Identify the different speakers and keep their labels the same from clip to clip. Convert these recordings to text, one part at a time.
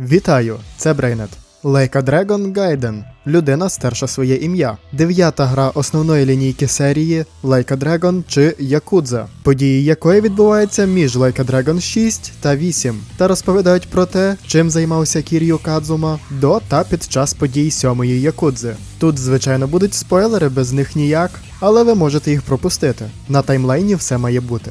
Speaker 1: Вітаю, це Брейнет. Leica Dragon Gaiden. Людина стерша своє ім'я. Дев'ята гра основної лінійки серії Leica Dragon чи Якудза, події якої відбуваються між Leica Dragon 6 та 8, та розповідають про те, чим займався Кір'ю Кадзума до та під час подій сьомої Якудзи. Тут, звичайно, будуть спойлери, без них ніяк, але ви можете їх пропустити. На таймлайні все має бути.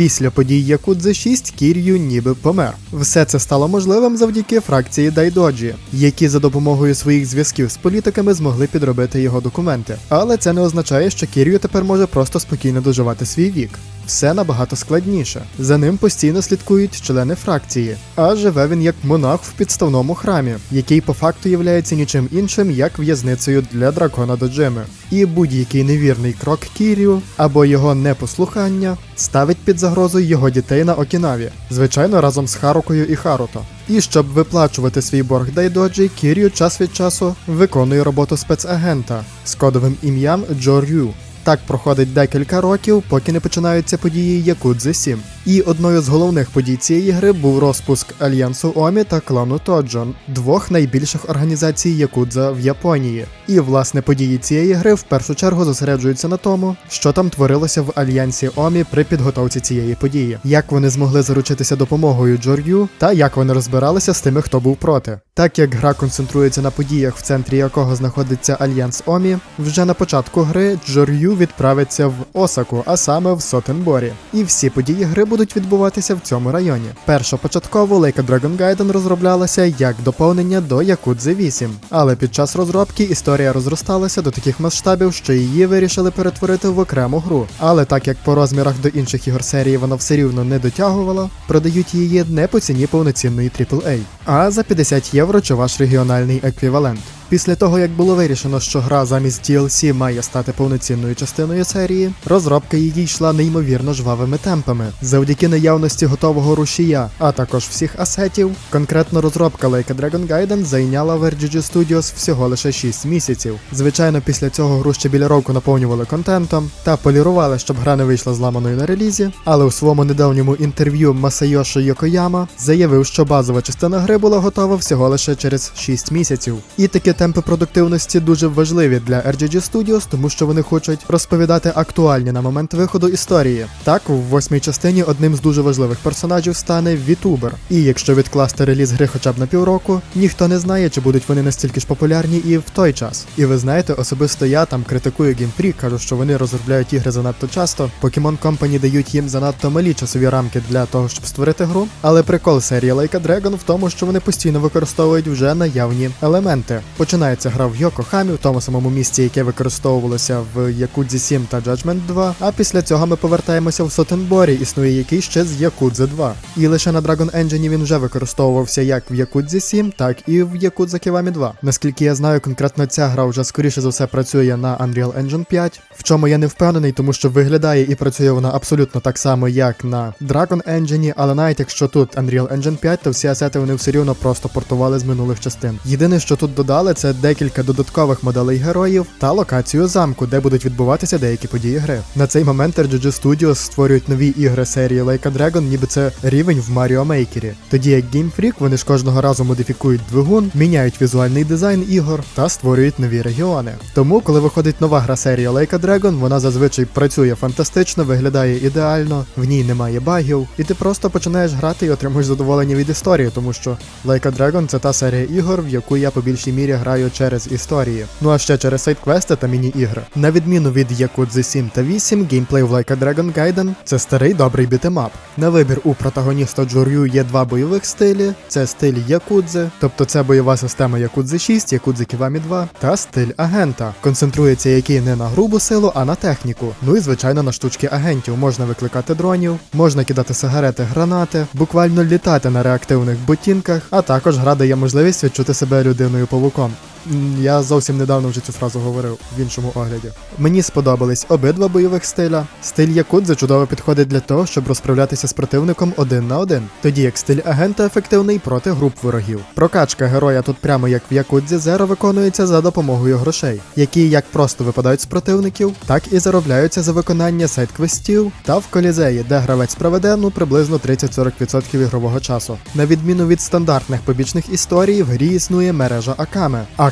Speaker 1: Після подій Якудзи 6 Кір'ю ніби помер. Все це стало можливим завдяки фракції Дайдоджі, які за допомогою своїх зв'язків з політиками змогли підробити його документи. Але це не означає, що Кір'ю тепер може просто спокійно доживати свій вік. Все набагато складніше. За ним постійно слідкують члени фракції, а живе він як монах в підставному храмі, який по факту являється нічим іншим, як в'язницею для дракона Доджими. І будь-який невірний крок Кірю або його непослухання ставить під загрозу його дітей на Окінаві, звичайно, разом з Харукою і Харуто. І щоб виплачувати свій борг Дайдоджі, Кірю час від часу виконує роботу спецагента з кодовим ім'ям Джо Рю. Так проходить декілька років, поки не починаються події Якудзи 7. І одною з головних подій цієї гри був розпуск Альянсу Омі та клану Тоджон, двох найбільших організацій Якудза в Японії. І власне події цієї гри в першу чергу зосереджуються на тому, що там творилося в альянсі Омі при підготовці цієї події, як вони змогли заручитися допомогою Джор'ю, та як вони розбиралися з тими, хто був проти. Так як гра концентрується на подіях, в центрі якого знаходиться альянс Омі, вже на початку гри Джор'ю відправиться в Осаку, а саме в Сотенборі. І всі події гри будуть відбуватися в цьому районі. Першопочатково Leica Dragon Gaiden розроблялася як доповнення до Якудзи 8, але під час розробки історія розросталася до таких масштабів, що її вирішили перетворити в окрему гру. Але так як по розмірах до інших ігор серії вона все рівно не дотягувала, продають її не по ціні повноцінної AAA, а за 50 євро чи ваш регіональний еквівалент. Після того, як було вирішено, що гра замість DLC має стати повноцінною частиною серії, розробка її йшла неймовірно жвавими темпами. Завдяки наявності готового рушія, а також всіх асетів, конкретно розробка Leica Dragon Gaiden зайняла RGG Studios всього лише 6 місяців. Звичайно, після цього гру ще біля року наповнювали контентом та полірували, щоб гра не вийшла зламаною на релізі. Але у своєму недавньому інтерв'ю Масайошо Йокояма заявив, що базова частина гри була готова всього лише через 6 місяців. І таки темпи продуктивності дуже важливі для RGG Studios, тому що вони хочуть розповідати актуальні на момент виходу історії. Так, в восьмій частині одним з дуже важливих персонажів стане Вітубер. І якщо відкласти реліз гри хоча б на півроку, ніхто не знає, чи будуть вони настільки ж популярні і в той час. І ви знаєте, особисто я там критикую Freak, кажу, що вони розробляють ігри занадто часто. Pokemon Company дають їм занадто малі часові рамки для того, щоб створити гру. Але прикол серії Leica Dragon в тому, що вони постійно використовують вже наявні елементи. Починається гра в Йокохамі, в тому самому місці, яке використовувалося в Якудзі 7 та Judgment 2. А після цього ми повертаємося в Сотенборі, існує який ще з Якудзи 2. І лише на Dragon Engine він вже використовувався як в Якудзі 7, так і в Якудза Ківамі 2. Наскільки я знаю, конкретно ця гра вже скоріше за все працює на Unreal Engine 5, в чому я не впевнений, тому що виглядає і працює вона абсолютно так само, як на Dragon Engine, але навіть якщо тут Unreal Engine 5, то всі асети вони все рівно просто портували з минулих частин. Єдине, що тут додали, це декілька додаткових моделей героїв та локацію замку, де будуть відбуватися деякі події гри. На цей момент RGG Studios створюють нові ігри серії Leica Dragon, ніби це рівень в Mario Maker. Тоді як Game Freak вони ж кожного разу модифікують двигун, міняють візуальний дизайн ігор та створюють нові регіони. Тому, коли виходить нова гра серії Leica Dragon, вона зазвичай працює фантастично, виглядає ідеально, в ній немає багів, і ти просто починаєш грати і отримуєш задоволення від історії, тому що Leica Dragon це та серія ігор, в яку я по більшій мірі граю через історії. Ну а ще через сайт-квести та міні-ігри. На відміну від Yakuza 7 та 8, геймплей в Like a Dragon Gaiden це старий добрий бітемап. На вибір у протагоніста Джорю є два бойових стилі: це стиль Якудзи, тобто це бойова система Якудзи 6, Якудзи Ківамі 2, та стиль агента, концентрується який не на грубу силу, а на техніку. Ну і звичайно на штучки агентів можна викликати дронів, можна кидати сигарети, гранати, буквально літати на реактивних ботинках, а також гра дає можливість відчути себе людиною павуком. um, Я зовсім недавно вже цю фразу говорив в іншому огляді. Мені сподобались обидва бойових стиля. Стиль Якудзи чудово підходить для того, щоб розправлятися з противником один на один, тоді як стиль агента ефективний проти груп ворогів. Прокачка героя тут прямо як в Якудзі Зеро виконується за допомогою грошей, які як просто випадають з противників, так і заробляються за виконання сайт-квестів та в колізеї, де гравець проведе ну приблизно 30-40% ігрового часу. На відміну від стандартних побічних історій, в грі існує мережа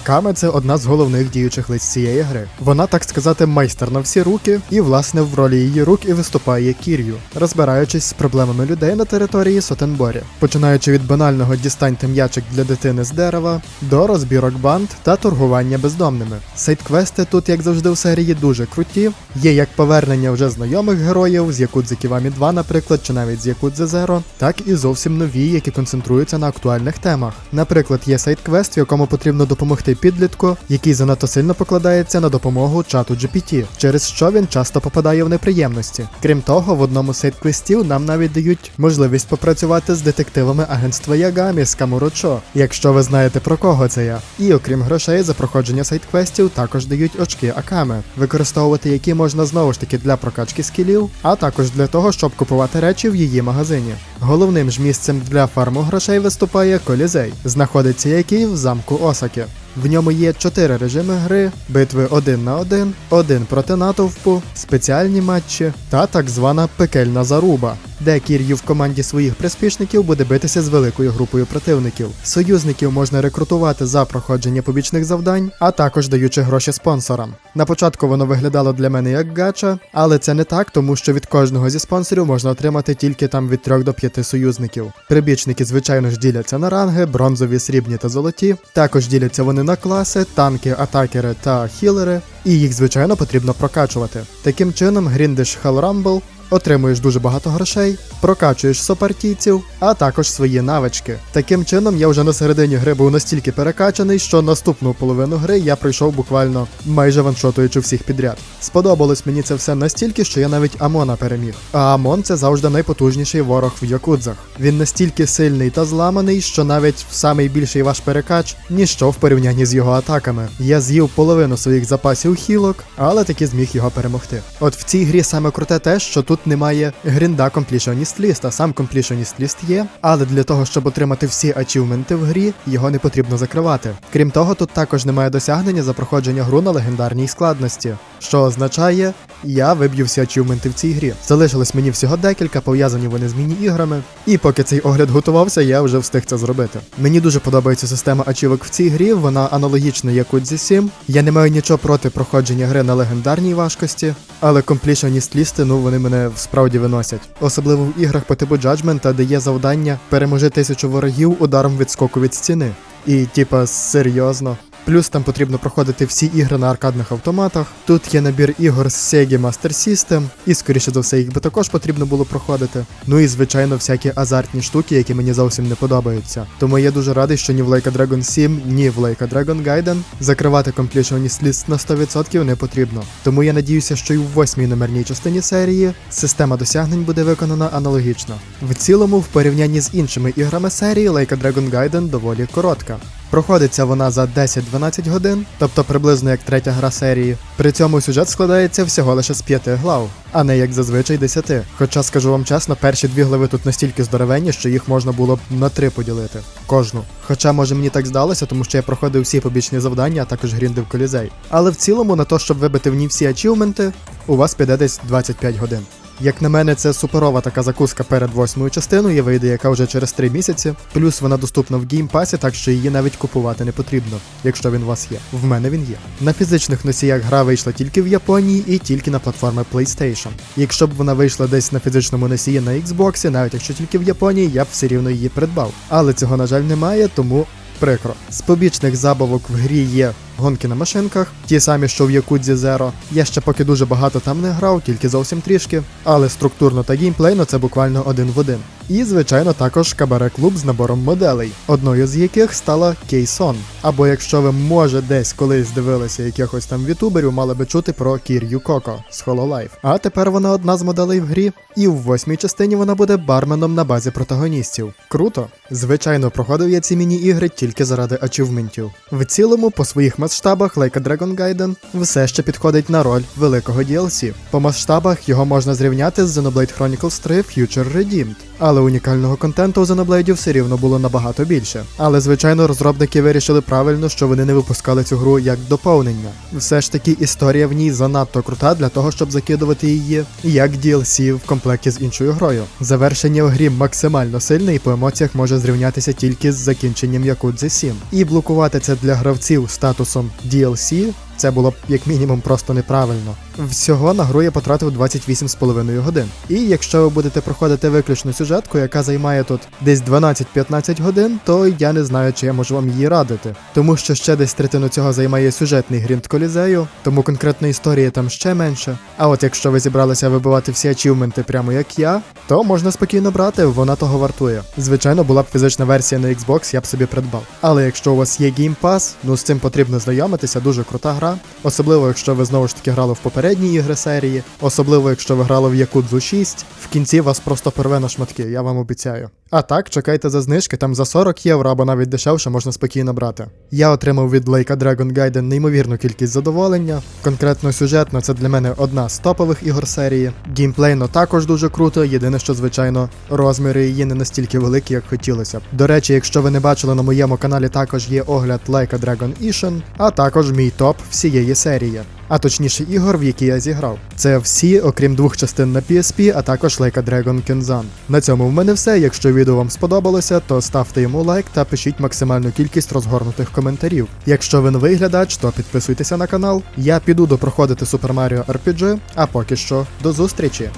Speaker 1: Акаме. Акаме це одна з головних діючих лиць цієї гри. Вона, так сказати, майстер на всі руки, і власне в ролі її рук і виступає Кір'ю, розбираючись з проблемами людей на території Сотенборі, починаючи від банального дістаньте м'ячик для дитини з дерева до розбірок банд та торгування бездомними. Сайт-квести тут, як завжди, в серії дуже круті. Є як повернення вже знайомих героїв з Якудзи Ківамі 2, наприклад, чи навіть з Якудзи Zero, так і зовсім нові, які концентруються на актуальних темах. Наприклад, є сайт-квест, в якому потрібно допомогти підлітку, який занадто сильно покладається на допомогу чату GPT, через що він часто попадає в неприємності. Крім того, в одному з сайт-квестів нам навіть дають можливість попрацювати з детективами агентства Ягамі з Камурочо, якщо ви знаєте про кого це я. І окрім грошей за проходження сайт-квестів також дають очки Акаме, використовувати які можна знову ж таки для прокачки скілів, а також для того, щоб купувати речі в її магазині. Головним ж місцем для фарму грошей виступає колізей, знаходиться який в замку Осаки. В ньому є чотири режими гри: битви один на один, один проти натовпу, спеціальні матчі та так звана пекельна заруба, де Кір'ю в команді своїх приспішників буде битися з великою групою противників. Союзників можна рекрутувати за проходження побічних завдань, а також даючи гроші спонсорам. На початку воно виглядало для мене як гача, але це не так, тому що від кожного зі спонсорів можна отримати тільки там від 3 до 5 союзників. Прибічники, звичайно ж, діляться на ранги, бронзові, срібні та золоті. Також діляться вони на класи, танки, атакери та хілери, і їх, звичайно, потрібно прокачувати. Таким чином, гріндиш Rumble, отримуєш дуже багато грошей, прокачуєш сопартійців, а також свої навички. Таким чином, я вже на середині гри був настільки перекачаний, що наступну половину гри я пройшов буквально майже ваншотуючи всіх підряд. Сподобалось мені це все настільки, що я навіть Амона переміг. А Амон це завжди найпотужніший ворог в Якудзах. Він настільки сильний та зламаний, що навіть самий більший ваш перекач ніщо в порівнянні з його атаками. Я з'їв половину своїх запасів хілок, але таки зміг його перемогти. От в цій грі саме круте те, що тут немає грінда Completionist List, а сам Completionist List є, але для того, щоб отримати всі ачівменти в грі, його не потрібно закривати. Крім того, тут також немає досягнення за проходження гру на легендарній складності, що означає, я виб'ю всі ачівменти в цій грі. Залишилось мені всього декілька, пов'язані вони з міні-іграми. І поки цей огляд готувався, я вже встиг це зробити. Мені дуже подобається система ачівок в цій грі, вона аналогічна як у 7. Я не маю нічого проти проходження гри на легендарній важкості, але completionist лісти, ну вони мене справді виносять. Особливо в іграх по типу Judgment, де є завдання переможи тисячу ворогів ударом відскоку від стіни. І, типа, серйозно. Плюс там потрібно проходити всі ігри на аркадних автоматах. Тут є набір ігор з Sega Master System, і скоріше за все їх би також потрібно було проходити. Ну і звичайно, всякі азартні штуки, які мені зовсім не подобаються. Тому я дуже радий, що ні в Like a Dragon 7, ні в a Dragon Gaiden закривати Completionist List на 100% не потрібно. Тому я надіюся, що і в восьмій номерній частині серії система досягнень буде виконана аналогічно. В цілому, в порівнянні з іншими іграми серії, a Dragon Gaiden доволі коротка. Проходиться вона за 10-12 годин, тобто приблизно як третя гра серії. При цьому сюжет складається всього лише з 5 глав, а не як зазвичай 10. Хоча скажу вам чесно, перші дві глави тут настільки здоровенні, що їх можна було б на три поділити. Кожну. Хоча, може, мені так здалося, тому що я проходив всі побічні завдання, а також гріндив колізей. Але в цілому, на те, щоб вибити в ній всі ачівменти, у вас піде десь 25 годин. Як на мене, це суперова така закуска перед восьмою частиною, вийде яка вже через 3 місяці. Плюс вона доступна в геймпасі, так що її навіть купувати не потрібно, якщо він у вас є. В мене він є. На фізичних носіях гра вийшла тільки в Японії і тільки на платформи PlayStation. Якщо б вона вийшла десь на фізичному носії на Xbox, навіть якщо тільки в Японії, я б все рівно її придбав. Але цього, на жаль, немає, тому прикро. З побічних забавок в грі є гонки на машинках, ті самі, що в Якудзі Zero. Я ще поки дуже багато там не грав, тільки зовсім трішки, але структурно та геймплейно це буквально один в один. І, звичайно, також кабаре клуб з набором моделей, одною з яких стала Кейсон. Або якщо ви може десь колись дивилися якихось там вітуберів, мали би чути про Кір'ю Коко з Hololive. А тепер вона одна з моделей в грі, і в восьмій частині вона буде барменом на базі протагоністів. Круто! Звичайно, проходив я ці міні-ігри тільки заради ачівментів. В цілому, по своїх масштабах Like a Dragon Gaiden все ще підходить на роль великого DLC. По масштабах його можна зрівняти з Xenoblade Chronicles 3 Future Redeemed. Але унікального контенту у Xenoblade все рівно було набагато більше. Але звичайно, розробники вирішили правильно, що вони не випускали цю гру як доповнення. Все ж таки, історія в ній занадто крута для того, щоб закидувати її як DLC в комплекті з іншою грою. Завершення в грі максимально сильне і по емоціях може зрівнятися тільки з закінченням Yakuza 7. І блокувати це для гравців статусом DLC це було б як мінімум просто неправильно. Всього на гру я потратив 28,5 годин. І якщо ви будете проходити виключно сюжетку, яка займає тут десь 12-15 годин, то я не знаю, чи я можу вам її радити. Тому що ще десь третину цього займає сюжетний грінт колізею, тому конкретної історії там ще менше. А от якщо ви зібралися вибивати всі ачівменти прямо як я, то можна спокійно брати, вона того вартує. Звичайно, була б фізична версія на Xbox, я б собі придбав. Але якщо у вас є Game Pass, ну з цим потрібно знайомитися, дуже крута гра. Особливо, якщо ви знову ж таки грали в попередні ігри серії, особливо якщо ви грали в Якудзу 6, в кінці вас просто порве на шматки, я вам обіцяю. А так, чекайте за знижки, там за 40 євро або навіть дешевше можна спокійно брати. Я отримав від a Dragon Gaiden неймовірну кількість задоволення. Конкретно сюжетно це для мене одна з топових ігор серії. Геймплейно також дуже круто, єдине, що звичайно розміри її не настільки великі, як хотілося б. До речі, якщо ви не бачили на моєму каналі, також є огляд Like a Dragon Ishin, а також мій топ всієї серії. А точніше ігор, в які я зіграв. Це всі, окрім двох частин на PSP, а також Like a Dragon Kenzan. На цьому в мене все. Якщо відео вам сподобалося, то ставте йому лайк та пишіть максимальну кількість розгорнутих коментарів. Якщо ви новий глядач, то підписуйтеся на канал. Я піду допроходити Super Mario RPG, а поки що до зустрічі!